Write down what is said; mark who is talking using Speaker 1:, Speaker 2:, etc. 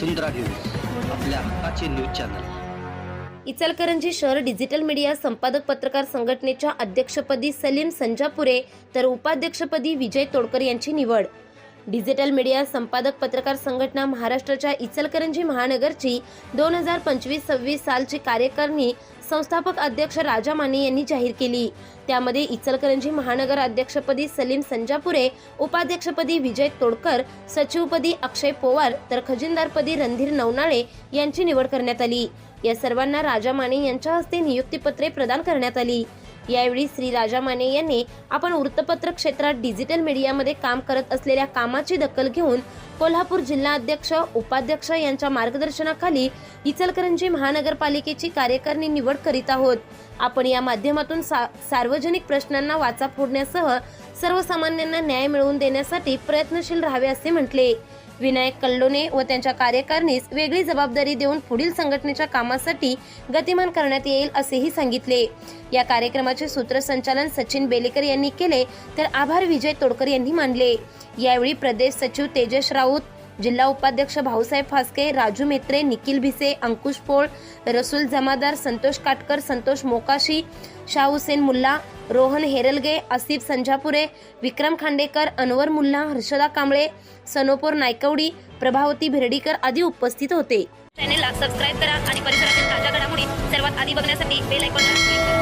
Speaker 1: वसुंधरा news आपल्या हक्काचे news channel.
Speaker 2: Ichalkaranji शहर डिजिटल मीडिया संपादक पत्रकार संघटनेच्या अध्यक्षपदी सलीम संजापुरे तर उपाध्यक्षपदी विजय तोडकर यांची निवड. डिजिटल मीडिया संपादक पत्रकार संघटना महाराष्ट्राच्या इचलकरंजी महानगरची दोन हजार पंचवीस सव्वीस सालची कार्यकारिणी संस्थापक अध्यक्ष राजा माने यांनी जाहीर केली. त्यामध्ये इचलकरंजी महानगर अध्यक्षपदी सलीम संजापुरे उपाध्यक्षपदी विजय तोडकर सचिवपदी अक्षय पोवार तर खजिनदारपदी रणधीर नवनाळे यांची निवड करण्यात आली. या सर्वांना राजा माने यांच्या हस्ते नियुक्तीपत्रे प्रदान करण्यात आली. यावेळी श्री राजा माने यांनी आपण वृत्तपत्र क्षेत्रात डिजिटल मीडियामध्ये काम करत असलेल्या कामाची दखल घेऊन कोल्हापूर जिल्हा अध्यक्ष उपाध्यक्ष यांच्या मार्गदर्शनाखाली इचलकरंजी महानगरपालिकेची कार्यकारिणी निवड करीत आहोत. आपण या माध्यमातून सा सार्वजनिक प्रश्नांना वाचा फोडण्यासह सर्वसामान्यांना न्याय मिळवून देण्यासाठी प्रयत्नशील राहावे असे म्हटले. विनायक कल्लोने व त्यांच्या कार्यकारणीस वेगळी जबाबदारी देऊन पुढील संघटनेच्या कामासाठी गतिमान करण्यात येईल असेही सांगितले. या कार्यक्रमाचे सूत्रसंचालन सचिन बेलेकर यांनी केले तर आभार विजय तोडकर यांनी मानले. यावेळी प्रदेश सचिव तेजस राऊत जिल्हा उपाध्यक्ष भाऊसाहेब फासके राजू मेत्रे निखिल भिसे अंकुश पोळ रसूल जमादार संतोष काटकर संतोष मोकाशी शाह हुसेन मुल्ला रोहन हेरलगे आसिफ संजापुरे विक्रम खांडेकर अनवर मुल्ला हर्षदा कांबळे सनोपोर नायकवडी प्रभावती भिरडीकर आदी उपस्थित होते.
Speaker 3: चॅनेलला सबस्क्राईब करा आणि परिसरातील ताज्या घडामोडी सर्वात आधी बघण्यासाठी बेल आयकॉनला